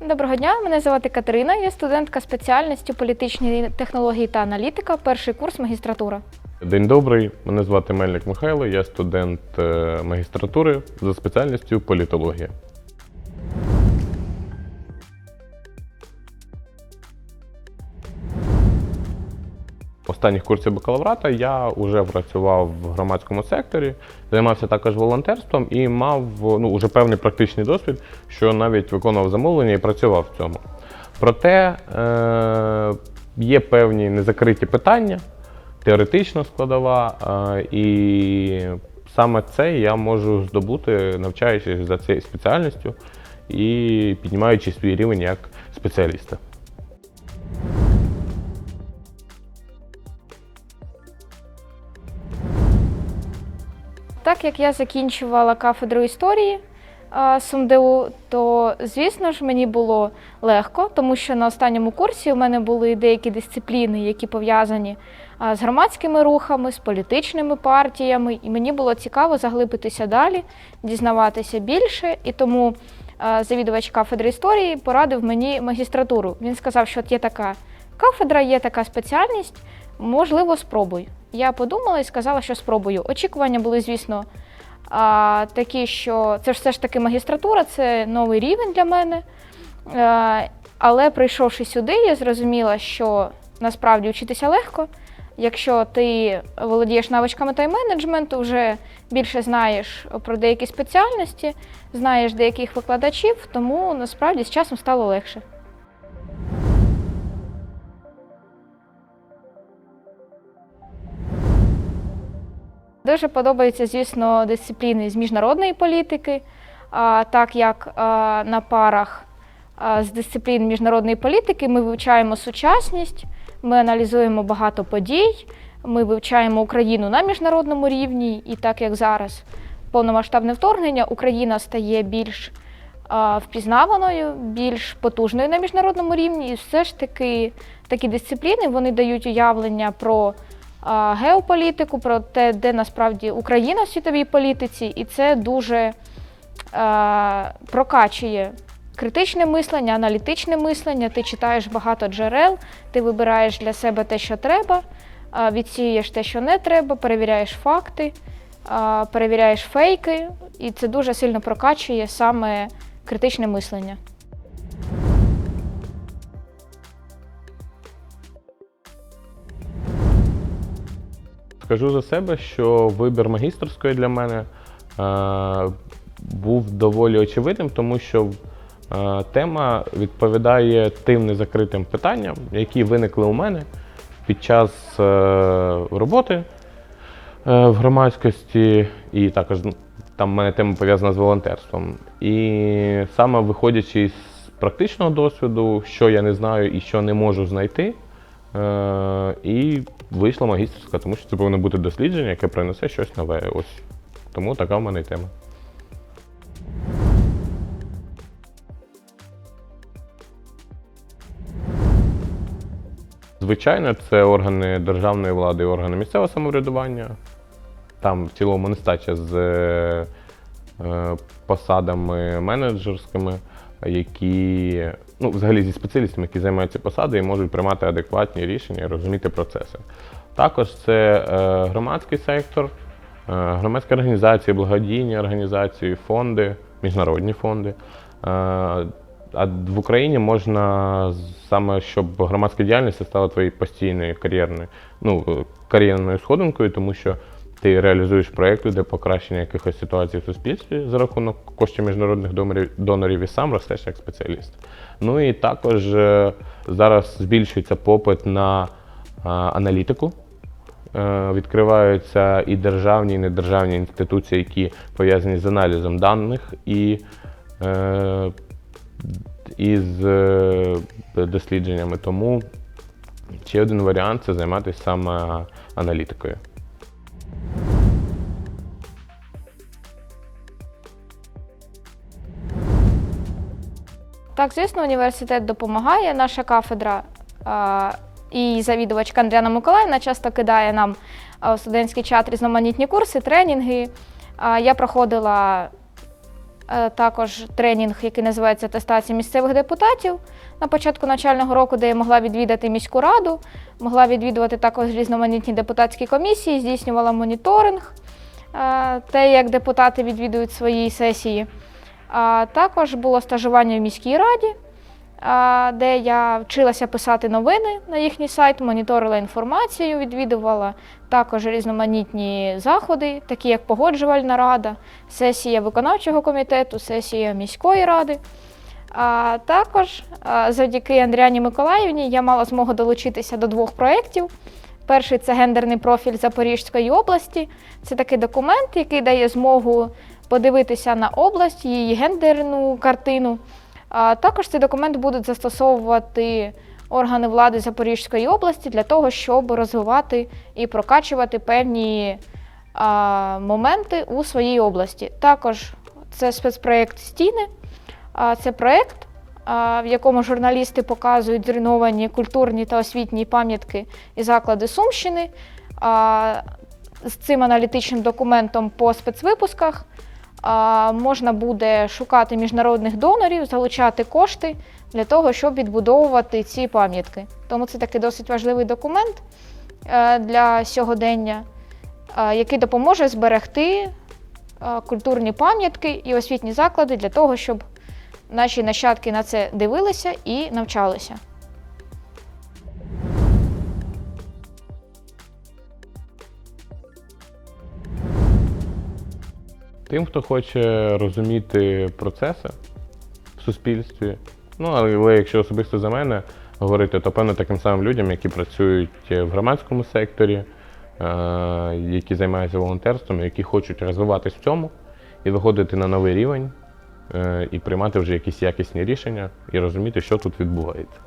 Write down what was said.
Доброго дня, мене звати Катерина, я студентка спеціальності політичні технології та аналітика, перший курс магістратура. День добрий, мене звати Мельник Михайло, я студент е, магістратури за спеціальністю політологія. Останніх курсів бакалаврата я вже працював в громадському секторі, займався також волонтерством і мав ну, уже певний практичний досвід, що навіть виконував замовлення і працював в цьому. Проте е, є певні незакриті питання, теоретична складова, е, і саме це я можу здобути, навчаючись за цією спеціальністю і піднімаючи свій рівень як спеціаліста. Як я закінчувала кафедру історії СумДУ, то звісно ж мені було легко, тому що на останньому курсі у мене були деякі дисципліни, які пов'язані з громадськими рухами, з політичними партіями, і мені було цікаво заглибитися далі, дізнаватися більше. І тому завідувач кафедри історії порадив мені магістратуру. Він сказав, що от є така кафедра, є така спеціальність, можливо, спробуй. Я подумала і сказала, що спробую. Очікування були, звісно, такі, що це ж все ж таки магістратура, це новий рівень для мене. Е, але прийшовши сюди, я зрозуміла, що насправді вчитися легко. Якщо ти володієш навичками тайм-менеджменту, вже більше знаєш про деякі спеціальності, знаєш деяких викладачів, тому насправді з часом стало легше. Дуже подобаються, звісно, дисципліни з міжнародної політики, так як на парах з дисциплін міжнародної політики ми вивчаємо сучасність, ми аналізуємо багато подій, ми вивчаємо Україну на міжнародному рівні, і так як зараз повномасштабне вторгнення, Україна стає більш впізнаваною, більш потужною на міжнародному рівні, і все ж таки такі дисципліни вони дають уявлення про геополітику, про те, де насправді Україна в світовій політиці, і це дуже прокачує критичне мислення, аналітичне мислення. Ти читаєш багато джерел, ти вибираєш для себе те, що треба, відсіюєш те, що не треба, перевіряєш факти, перевіряєш фейки, і це дуже сильно прокачує саме критичне мислення. Скажу за себе, що вибір магістерської для мене е, був доволі очевидним, тому що е, тема відповідає тим незакритим питанням, які виникли у мене під час е, роботи е, в громадськості, і також ну, там в мене тема пов'язана з волонтерством. І саме виходячи з практичного досвіду, що я не знаю і що не можу знайти. Е, і вийшла магістерська, тому що це повинно бути дослідження, яке принесе щось нове. Ось. Тому така в мене й тема. Звичайно, це органи державної влади і органи місцевого самоврядування. Там в цілому нестача з е, е, посадами менеджерськими, які ну, взагалі зі спеціалістами, які займають ці посади і можуть приймати адекватні рішення і розуміти процеси. Також це е, громадський сектор, е, громадські організації, благодійні організації, фонди, міжнародні фонди. Е, а в Україні можна саме, щоб громадська діяльність стала твоєю постійною кар'єрною, ну, кар'єрною сходинкою, тому що ти реалізуєш проєкти для покращення якихось ситуацій в суспільстві за рахунок коштів міжнародних донорів, донорів і сам ростеш як спеціаліст. Ну і також е, зараз збільшується попит на е, аналітику. Е, Відкриваються і державні, і недержавні інституції, які пов'язані з аналізом даних і, і з дослідженнями. Тому ще один варіант це займатися саме аналітикою. Так, звісно, університет допомагає. Наша кафедра і завідувачка Андріана Миколаївна часто кидає нам в студентський чат різноманітні курси, тренінги. Я проходила е, також тренінг, який називається атестація місцевих депутатів на початку навчального року, де я могла відвідати міську раду, могла відвідувати також різноманітні депутатські комісії, здійснювала моніторинг, те, як депутати відвідують свої сесії. Також було стажування в міській раді, де я вчилася писати новини на їхній сайт, моніторила інформацію, відвідувала також різноманітні заходи, такі як погоджувальна рада, сесія виконавчого комітету, сесія міської ради. А також завдяки Андріані Миколаївні я мала змогу долучитися до двох проєктів. Перший це гендерний профіль Запорізької області. Це такий документ, який дає змогу подивитися на область, її гендерну картину. Також цей документ будуть застосовувати органи влади Запорізької області для того, щоб розвивати і прокачувати певні моменти у своїй області. Також це спецпроєкт Стіни. Це проєкт, в якому журналісти показують зруйновані культурні та освітні пам'ятки і заклади Сумщини. З цим аналітичним документом по спецвипусках можна буде шукати міжнародних донорів, залучати кошти для того, щоб відбудовувати ці пам'ятки. Тому це такий досить важливий документ е, для сьогодення, е, який допоможе зберегти е, культурні пам'ятки і освітні заклади для того, щоб наші нащадки на це дивилися і навчалися. Тим, хто хоче розуміти процеси в суспільстві, ну але якщо особисто за мене говорити, то певно таким самим людям, які працюють в громадському секторі, е, які займаються волонтерством, які хочуть розвиватись в цьому і виходити на новий рівень, е, і приймати вже якісь якісні рішення і розуміти, що тут відбувається.